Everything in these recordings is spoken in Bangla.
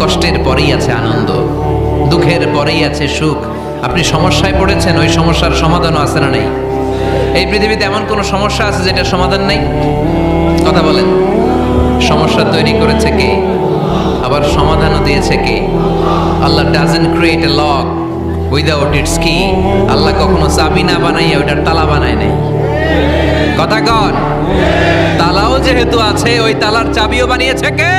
কষ্টের পরেই আছে আনন্দ, দুঃখের পরেই আছে সুখ। আপনি সমস্যায় পড়েছেন, ওই সমস্যার সমাধানও আছে না নেই? এই পৃথিবীতে এমন কোনো সমস্যা আছে যেটার সমাধান নেই? কথা বলেন। সমস্যা তৈরি করেছে কে? আবার সমাধানও দিয়েছে কে? Allah doesn't create a lock without its key Allah কখনো চাবি না বানাইয়া ওইটার তালা বানায় নাই। কথা কন। তালাও যেহেতু আছে, ওই তালার চাবিও বানিয়েছে কে?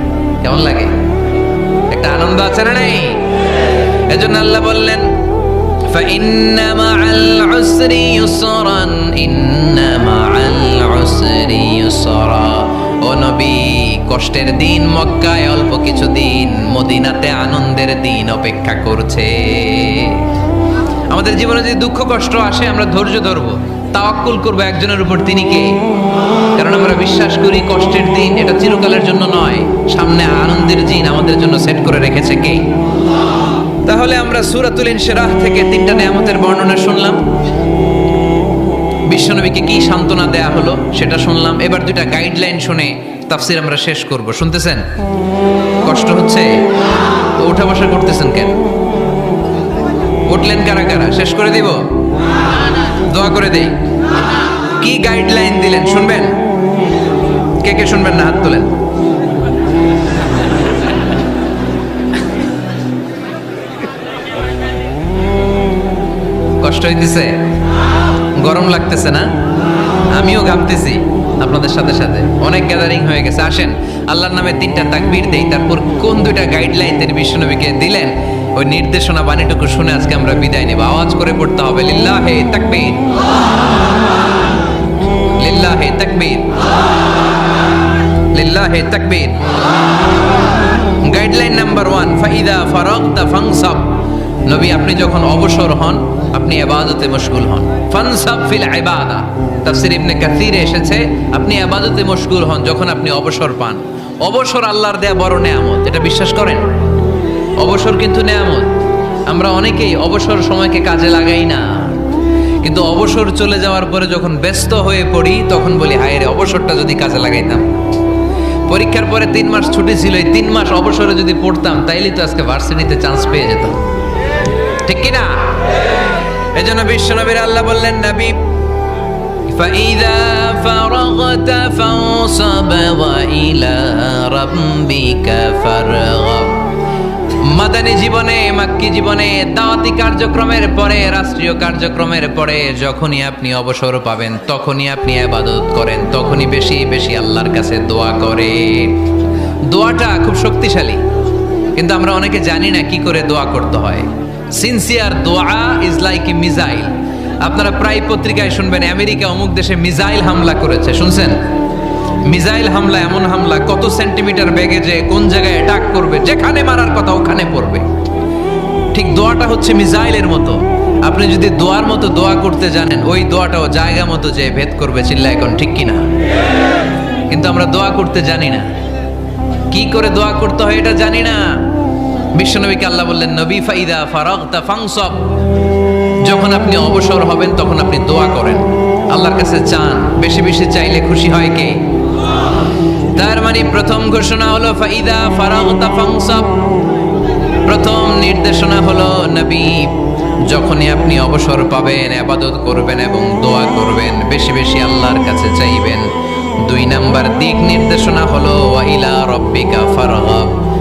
কেমন লাগে একটা আনন্দ আছে না নেই এজন্য আল্লাহ বললেন فإن مع العسر يسرا إن مع العسر يسرا ও নবী কষ্টের দিন মক্কায় অল্প কিছু দিন মদিনাতে আনন্দের দিন অপেক্ষা করছে আমাদের জীবনে যদি দুঃখ কষ্ট আসে আমরা ধৈর্য ধরবো তাওয়াক্কুল করব একজনের উপর, তিনি কে? কারণ আমরা বিশ্বাস করি কষ্টের দিন এটা চিরকালের জন্য নয়। সামনে আনন্দের দিন আমাদের জন্য সেট করে রেখেছে কে? তাহলে আমরা সুরাতুল ইনশিরাহ থেকে তিনটা নিয়ামতের বর্ণনা শুনলাম। বিশ্বনবীকে কি সান্ত্বনা দেয়া হলো সেটা শুনলাম। এবার দুইটা গাইডলাইন শুনে তাফসির আমরা শেষ করব। শুনতেছেন? কষ্ট হচ্ছে? তো উঠা বসা করতেছেন কেন? উঠলেন কারা কারা? শেষ করে দিব? দোয়া করে দেই। কি গাইডলাইন দিলেন? শুনবেন? কে কে শুনবেন না? হাত তোলেন। কষ্ট হইতেছে? গরম লাগতেছে না? আমিও ঘামতেছি আপনাদের সাথে সাথে। অনেক গ্যাদারিং হয়ে গেছে। আসেন, আল্লাহর নামে তিনটা তাকবীর দেই। তারপর কোন দুইটা গাইডলাইন তিনি বিশ্বনবীকে দিলেন? ওই নির্দেশনা বাণীটুকু শুনে আজকে আমরা বিদায় নেব। আওয়াজ করে পড়তে হবে, লিল্লাহে তাকবীর। লিল্লাহে তাকবীর। লিল্লাহে তাকবীর। গাইডলাইন নাম্বার ওয়ান, ফাইদা ফারাগতা ফাংসাব নবী, আপনি যখন অবসর হন, আপনি ইবাদতে মশগুল হন। ফানসাব ফিল ইবাদা। তাফসীর ইবনে কাসিরে এসেছে, আপনি ইবাদতে মশগুল হন যখন আপনি অবসর পান। অবসর আল্লাহর দেয়া বড় নেয়ামত, এটা বিশ্বাস করেন? অবসর কিন্তু নেয়ামত আমরা অনেকেই অবসর সময়কে কাজে লাগাই না কিন্তু অবসর চলে যাওয়ার পরে যখন ব্যস্ত হয়ে পড়ি তখন বলি হায় রে অবসরটা যদি কাজে লাগাইতাম পরীক্ষার পরে তিন মাস ছুটি ছিল এই তিন মাস অবসরে যদি পড়তাম তাইলে তো আজকে ভার্সিটিতে চান্স পেয়ে যেতাম ঠিক কি না এই জন্য বিশ্বনবীর আল্লাহ বললেন নবী فإذا فرغت فانصب وإلى ربك فارغب মাদানী জীবনে, মাক্কি জীবনে, দাওয়াতি কার্যক্রমের পরে, রাষ্ট্রীয় কার্যক্রমের পরে যখনই আপনি অবসর পাবেন, তখনই আপনি আবাদত করেন, তখনই বেশি বেশি আল্লাহর কাছে দোয়া করে দোয়াটা খুব শক্তিশালী। কিন্তু আমরা অনেকে জানি না কি করে দোয়া করতে হয়। সিনসিয়ার দোয়া ইজ লাইক এ মিজাইল আপনারা প্রায় পত্রিকায় শুনবেন আমেরিকা অমুক দেশে মিজাইল হামলা করেছে, শুনছেন? মিসাইল হামলা, এমন হামলা, কত সেন্টিমিটার বেগে যে কোন জায়গায় অ্যাটাক করবে, যেখানে মারার কথা ওখানে পড়বে। ঠিক দোয়াটা হচ্ছে মিসাইলের মতো। আপনি যদি দোয়ার মতো দোয়া করতে জানেন, ওই দোয়াটাও জায়গা মতো যে ভেদ করবে চিল্লা এখন ঠিক কিনা। কিন্তু আমরা দোয়া করতে জানি না। কি করে দোয়া করতে হয় এটা জানি না। বিশ্বনবীকে আল্লাহ বললেন, নবী ফাইদা ফারাগতা ফাংসব। যখন আপনি অবসর হবেন, তখন আপনি দোয়া করেন। আল্লাহর কাছে চান, বেশি বেশি চাইলে খুশি হয় কে? তার মানে প্রথম ঘোষণা হলো ফাইদা ফারাগতা প্রথম নির্দেশনা হলো নবী, যখনই আপনি অবসর পাবেন, আবাদত করবেন এবং দোয়া করবেন, বেশি বেশি আল্লাহর কাছে চাইবেন। দুই নাম্বার দিক নির্দেশনা হলো ওয়াইলা রব্বিকা ফারগাব।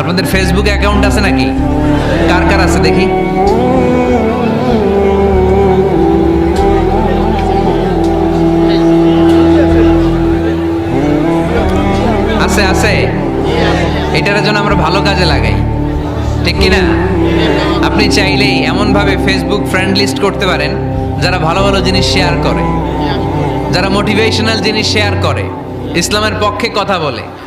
আপনাদের ফেসবুক অ্যাকাউন্ট আছে নাকি? কার কার আছে দেখি? আছে আছে। এটার জন্য আমরা ভালো কাজে লাগাই। ঠিক কি না আপনি চাইলেই এমনভাবে ফেসবুক ফ্রেন্ড লিস্ট করতে পারেন, যারা ভালো ভালো জিনিস শেয়ার করে, যারা মোটিভেশনাল জিনিস শেয়ার করে, ইসলামের পক্ষে কথা বলে।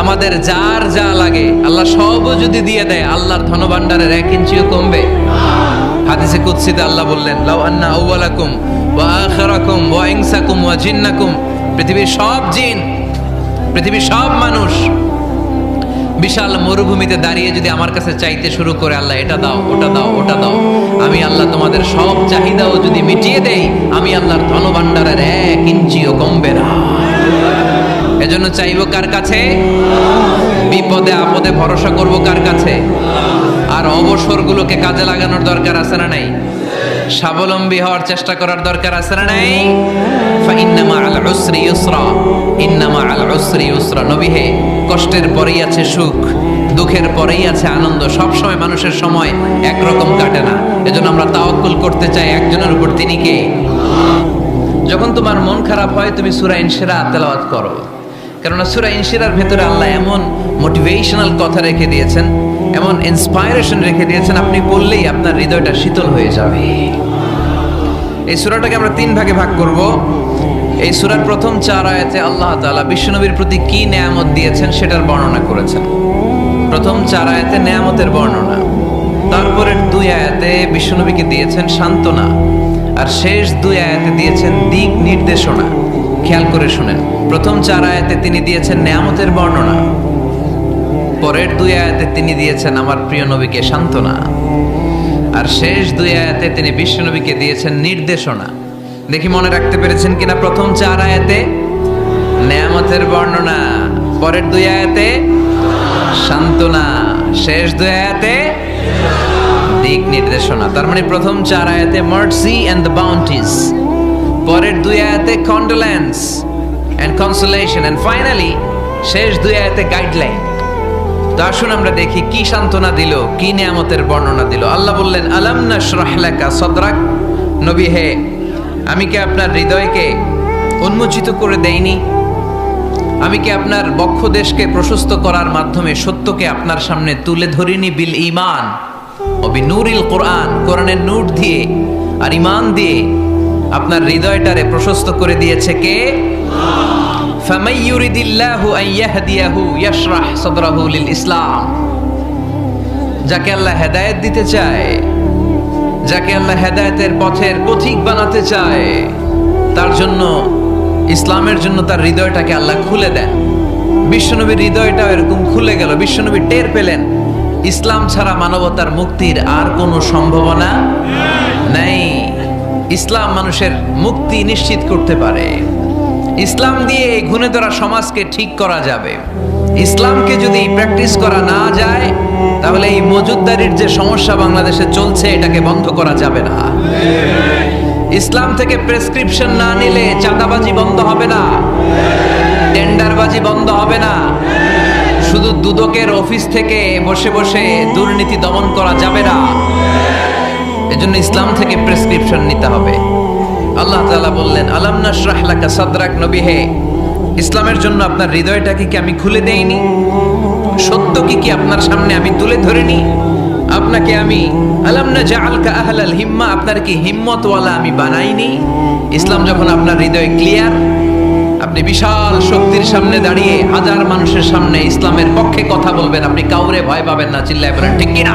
আমাদের যার যা লাগে, আল্লাহ সবও যদি দিয়ে দেয়, আল্লাহর ধনভাণ্ডারের এক ইঞ্চিও কমবে। হাদিসে কুৎসিতে আল্লাহ বললেন, লাউ আন্না আউওয়ালাকুম ওয়া আখিরাকুম ওয়া ইনসাকুম ওয়া জিন্নাকুম। পৃথিবীর সব জিন, পৃথিবীর সব মানুষ বিশাল মরুভূমিতে দাঁড়িয়ে যদি আমার কাছে চাইতে শুরু করে, আল্লাহ, এটা দাও, ওটা দাও ওটা দাও। আমি আল্লাহ তোমাদের সব চাহিদাও যদি মিটিয়ে দেই, আমি আল্লাহর ধনভাণ্ডারের এক ইঞ্চিও কমবে না। এজন্য চাইব কার কাছে? বিপদে, আপদে ভরসা করব কার কাছে? আর অবসরগুলোকে কাজে লাগানোর দরকার আছে না নাই? স্বাবলম্বী হওয়ার চেষ্টা করার দরকার আছে না নাই? ফাইন্নামা আল উসরি ইউসরা, ইন্নামা আল উসরি ইউসরা। নবী হে, কষ্টের পরেই আছে সুখ, দুঃখের পরেই আছে আনন্দ। সব সময় মানুষের সময় একরকম কাটে না। এজন্য আমরা তাওয়াক্কুল করতে চাই একজনের উপর। তিনি কে? যখন তোমার মন খারাপ হয়, তুমি সূরা ইনশিরা তেলাওয়াত করো। কেননা সূরা ইনশিরার ভেতরে আল্লাহ এমন মোটিভেশনাল কথা রেখে দিয়েছেন, এমন ইন্সপায়ারেশন রেখে দিয়েছেন, আপনি পড়লেই আপনার হৃদয়টা শীতল হয়ে যাবে। এই সূরাটাকে আমরা তিন ভাগে ভাগ করব। এই সূরার প্রথম চার আয়াতে আল্লাহ তাআলা বিশ্বনবীর প্রতি কি নেয়ামত দিয়েছেন সেটার বর্ণনা করেছেন। প্রথম চার আয়াতে নেয়ামতের বর্ণনা। তারপরের দুই আয়াতে বিশ্বনবীকে দিয়েছেন সান্ত্বনা। আর শেষ দুই আয়াতে দিয়েছেন দিক নির্দেশনা। খেয়াল করে শুনেন প্রথম চার আয়াতে তিনি দিয়েছেন নেয়ামতের বর্ণনা। পরের দুই আয়াতে তিনি দিয়েছেন আমার প্রিয় নবীকে সান্ত্বনা। আর শেষ দুই আয়াতে তিনি বিশ্বনবীকে দিয়েছেন নির্দেশনা। দেখি মনে রাখতে পেরেছেন কিনা প্রথম চার আয়াতে? নেয়ামতের বর্ণনা। পরের দুই আয়াতে? সান্ত্বনা। শেষ দুই আয়াতে? দিক নির্দেশনা। তার মানে প্রথম চার আয়াতে মার্সি এন্ড দ্য বাউন্টিস পরের দুই আয়াতে condolence and consolation and finally শেষ দুই আয়াতে গাইডলাইন তো আসুন আমরা দেখি কি সান্ত্বনা দিল, কি নিয়ামতের বর্ণনা দিল। আল্লাহ বললেন, আলাম নাশরাহ লাকা সদরাক? নবী, হে, আমি কি আপনার হৃদয়কে উন্মোচিত করে দেইনি? আমি কি আপনার বক্ষ দেশকে প্রশস্ত করার মাধ্যমে সত্যকে আপনার সামনে তুলে ধরিনি? বিল ইমান অবি নুরিল কোরআন, কোরআনের নূর দিয়ে আর ইমান দিয়ে আপনার হৃদয়টারে প্রশস্ত করে দিয়েছে কে? ইসলাম। যাকে আল্লাহ হেদায়ত দিতে চায়, যাকে আল্লাহ হেদায়তের পথের পথিক বানাতে চায়, তার জন্য, ইসলামের জন্য তার হৃদয়টাকে আল্লাহ খুলে দেন। বিশ্বনবীর হৃদয়টা এরকম খুলে গেল, বিশ্বনবী টের পেলেন, ইসলাম ছাড়া মানবতার মুক্তির আর কোনো সম্ভাবনা নেই। ইসলাম মানুষের মুক্তি নিশ্চিত করতে পারে। ইসলাম দিয়ে এই ঘুণে ধরা সমাজকে ঠিক করা যাবে। ইসলামকে যদি প্র্যাকটিস করা না যায়, তাহলে এই মজুদদারির যে সমস্যা বাংলাদেশে চলছে, এটাকে বন্ধ করা যাবে না। ইসলাম থেকে প্রেসক্রিপশন না নিলে চাঁদাবাজি বন্ধ হবে না। টেন্ডারবাজি বন্ধ হবে না। শুধু দুদকের অফিস থেকে বসে বসে দুর্নীতি দমন করা যাবে না। এজন্য ইসলাম থেকে প্রেসক্রিপশন নিতে হবে। আল্লাহ তাআলা বললেন, আলাম নাশরাহ লাকা সাদরাক নবী হে, ইসলামের জন্য আপনার হৃদয়টাকে কি আমি খুলে দেইনি? সত্য কি কি আপনার সামনে আমি তুলে ধরিনি? আপনাকে আমি, আলাম না জাআলকা আহলাল হিম্মা, আপনার কি হিম্মতওয়ালা আমি বানাইনি? ইসলাম যখন আপনার হৃদয় ক্লিয়ার, আপনি বিশাল শক্তির সামনে দাঁড়িয়ে হাজার মানুষের সামনে ইসলামের পক্ষে কথা বলবেন, আপনি কাউরে ভয় পাবেন না, চিল্লায় বলেন, ঠিক কিনা?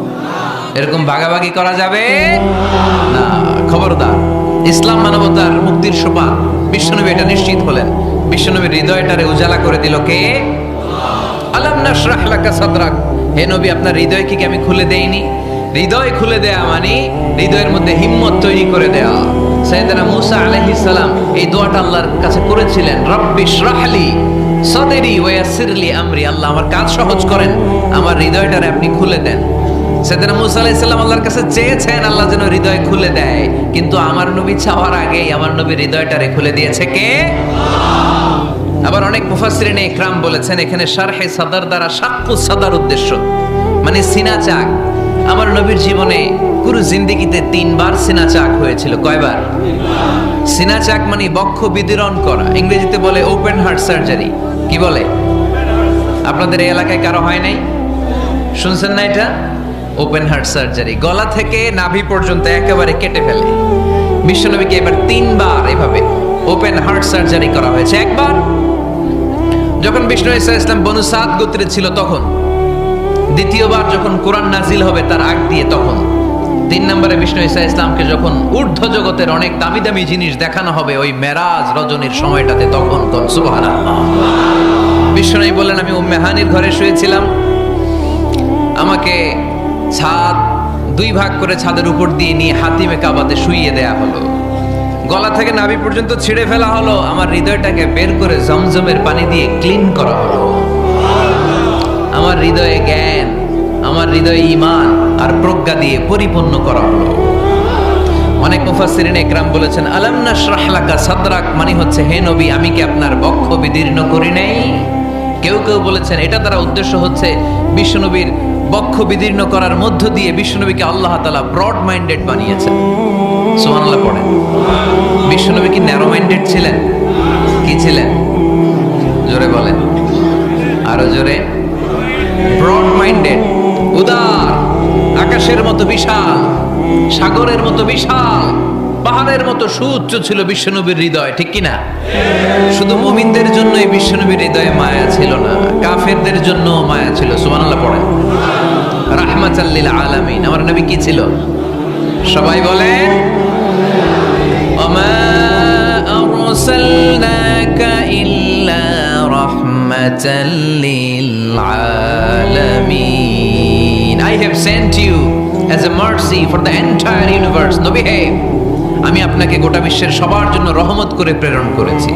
এরকম ভাগাভাগি করা যাবে? না, খবরদার। ইসলাম মানবতার মুক্তির সোপান। বিশ্বনবী এটা নিশ্চিত হলেন। বিশ্বনবীর হৃদয়টারে উজালা করে দিল কে? আলাম নাশরাহ লাকা সাদরাক। হে নবী, আপনার হৃদয়কে কি আমি খুলে দেইনি? হৃদয় খুলে দেয়া মানে হৃদয়ের মধ্যে হিম্মত তৈরি করে দেয়া। সাইয়েদনা মুসা আলাইহিস সালাম এই দোয়াটা আল্লাহর কাছে করেছিলেন। রব্বি শরাহলি সদরি ওয়া ইয়াসসিরলি আমরি। আল্লাহ আমার কাজ সহজ করেন। আমার হৃদয়টারে আপনি খুলে দেন। সেদিন মুসা আলাইসাল্লাম আল্লাহর কাছে চেয়েছেন, আল্লাহ যেন হৃদয় খুলে দেয়। কিন্তু আমার নবী চাওয়ার আগেই আমার নবী হৃদয়টারে খুলে দিয়েছে কে? আবার অনেক মুফাসরিন ইকরাম বলেছেন, এখানে শারহে সাদার দ্বারা সাক্কু সাদার উদ্দেশ্য। মানে সিনা চাক। আমার নবীর জীবনে পুরো তিনবার সিনা চাক হয়েছিল। কয়বার? সিনা চাক মানে বক্ষ বিদীরণ করা। ইংরেজিতে বলে ওপেন হার্ট সার্জারি কি বলে? আপনাদের এই এলাকায় কারও হয় নাই? শুনছেন না এটা? ওপেন হার্ট সার্জারি গলা থেকে নাভি পর্যন্ত একেবারে কেটে ফেলে। বিশ্বনবীকে এবার তিনবার এভাবে ওপেন হার্ট সার্জারি করা হয়েছে। একবার যখন বিষ্ণু ইসা ইসলাম বনু সাদ গোত্রে ছিল তখন। দ্বিতীয়বার যখন কোরআন নাজিল হবে তার আগ দিয়ে তখন। তিন নম্বরে বিষ্ণু ইসা ইসলামকে যখন ঊর্ধ্ব জগতের অনেক দামি দামি জিনিস দেখানো হবে, ওই মেরাজ রজনীর সময়টাতে তখন কোন সুবহানাল্লাহ। বিশ্বনবী বললেন, আমি উম্মে হানির ঘরে শুয়েছিলাম। আমাকে ছাদ, দুই ভাগ করে ছাদের উপর দিয়ে নিয়ে হাতিমে কাবাতে শুইয়ে দেয়া হলো। গলা থেকে নাভি পর্যন্ত ছিঁড়ে ফেলা হলো, আমার হৃদয়টাকে বের করে জমজমের পানি দিয়ে ক্লিন করা হলো। আমার হৃদয়ে জ্ঞান, আমার হৃদয়ে ইমান আর প্রজ্ঞা দিয়ে পরিপূর্ণ করা হলো। অনেক মুফাসসিরিন একরাম বলেছেন, আলাম নাশরাহ লাকা সাদরাক? মানে হচ্ছে, হে নবী, আমি কি আপনার বক্ষ বিদীর্ণ করি নাই? কেউ কেউ বলেছেন, এটা দ্বারা উদ্দেশ্য হচ্ছে, বিশ্বনবীর বক্ষ বিদীর্ণ করার মধ্য দিয়ে বিশ্বনবীকে আল্লাহ তালা ব্রড মাইন্ডেড বানিয়েছেন। সুবহানাল্লাহ পড়েন। বিশ্বনবী কি ন্যারো মাইন্ডেড ছিলেন? কি ছিলেন? জোরে বলেন। আরও জোরে। ব্রড মাইন্ডেড উদার, আকাশের মতো বিশাল, সাগরের মতো বিশাল, পাহাড়ের মতো সুউচ্চ ছিল বিশ্বনবীর হৃদয়, ঠিক কিনা? শুধু মুমিনদের জন্য এই বিশ্বনবীর হৃদয়ে মায়া ছিল না, কাফেরদের জন্য মায়া ছিল, সুবহানাল্লাহ পড়েন। রাহমাতাল্লিল আলামিন। আমার নবী কি ছিল? সবাই বলেন I sent you as mercy for নবী হে, আমি আপনাকে গোটা বিশ্বের সবার জন্য রহমত করে প্রেরণ করেছি।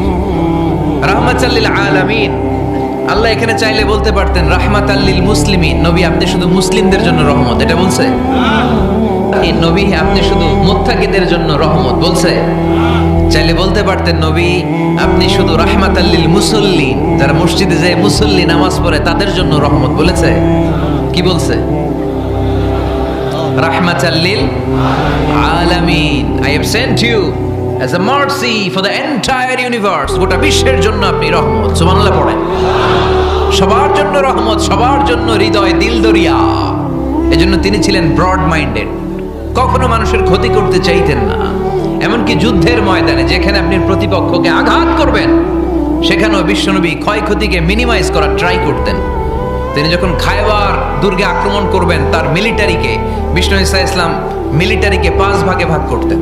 রাহমাতাল্লিল আলামিন আল্লাহ এখানে চাইলে বলতে পারতেন রাহমাত আল্লিল মুসলিমিন। নবী, আপনি শুধু মুসলিমদের জন্য রহমত। এটা বলছে? এই নবী, আপনি শুধু মুত্তাকিদের জন্য রহমত বলছে? চাইলে বলতে পারতেন, নবী, আপনি শুধু রাহমাত আল্লিল মুসল্লিন। যারা মসজিদে যায়, মুসল্লি নামাজ পড়ে, তাদের জন্য রহমত বলেছে? কি বলছে? রাহমাত আল্লিল আলামিন। I have sent you as a mercy for the entire universe গোটা বিশ্বের জন্য আপনি রহমত। সুবহানাল্লাহ পড়েন। সবার জন্য রহমত, সবার জন্য হৃদয় দিল এজন্য তিনি ছিলেন ব্রড মাইন্ডেড কখনো মানুষের ক্ষতি করতে চাইতেন না। এমনকি যুদ্ধের ময়দানে যেখানে আপনি প্রতিপক্ষকে আঘাত করবেন, সেখানেও বিশ্বনবী ক্ষয়ক্ষতিকে মিনিমাইজ করার ট্রাই করতেন। তিনি যখন খায়বার দুর্গে আক্রমণ করবেন, তার মিলিটারিকে বিষ্ণু ইসা ইসলাম মিলিটারিকে পাঁচ ভাগে ভাগ করতেন।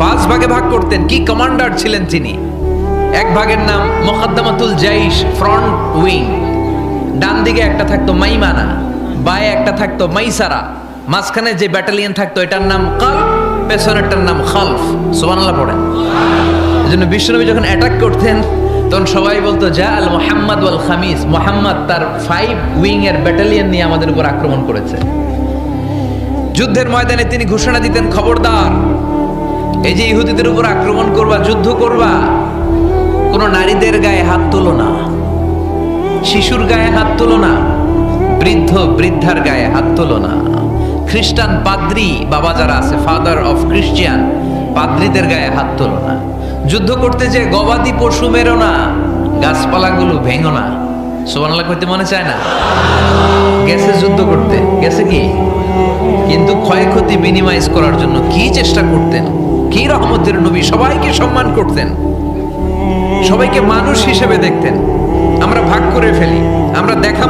পাঁচ ভাগে ভাগ করতেন। কি কমান্ডার ছিলেন তিনি? এক ভাগের নাম মোকাদ্দমাতুল জাইশ ফ্রন্ট উইং। ডান দিকে একটা থাকতো মাইমানা, বায়ে একটা থাকতো মাইসারা। মাঝখানে যে ব্যাটালিয়ন থাকতো, এটার নাম কাল পেছনেরটার নাম খালফ। সুবহানাল্লাহ পড়েন। এই জন্য বিশ্বনবী যখন অ্যাটাক করতেন, তখন সবাই বলতো, যা আল মোহাম্মদ ওয়াল খামিস। মোহাম্মদ তার ফাইভ উইং এর ব্যাটালিয়ন নিয়ে আমাদের উপর আক্রমণ করেছে। যুদ্ধের ময়দানে তিনি ঘোষণা দিতেন, খবরদার এই যে ইহুদিদের উপর আক্রমণ করবা, যুদ্ধ করবা, কোনো নারীদের গায়ে হাত তোলো না। শিশুর গায়ে হাত তোলো না, বৃদ্ধ, বৃদ্ধার গায়ে হাত তোলো না। খ্রিস্টান পাদ্রি বাবা যারা আছে ফাদার অফ খ্রিস্টিয়ান পাদ্রিদের গায়ে হাত তোলো না। যুদ্ধ করতে যে গবাদি পশু মেরো না, গাছপালাগুলো ভেঙো না। সোমানাল্লাহ করতে মনে চায় না? গেছে যুদ্ধ করতে, গেছে কি? কিন্তু ক্ষয়ক্ষতি মিনিমাইজ করার জন্য কি চেষ্টা করতেন? কি রহমতের নবী? সবাইকে সম্মান করতেন। সবাইকে মানুষ হিসেবে দেখতেন। আমরা ভাগ করে ফেলি। আমরা দেখা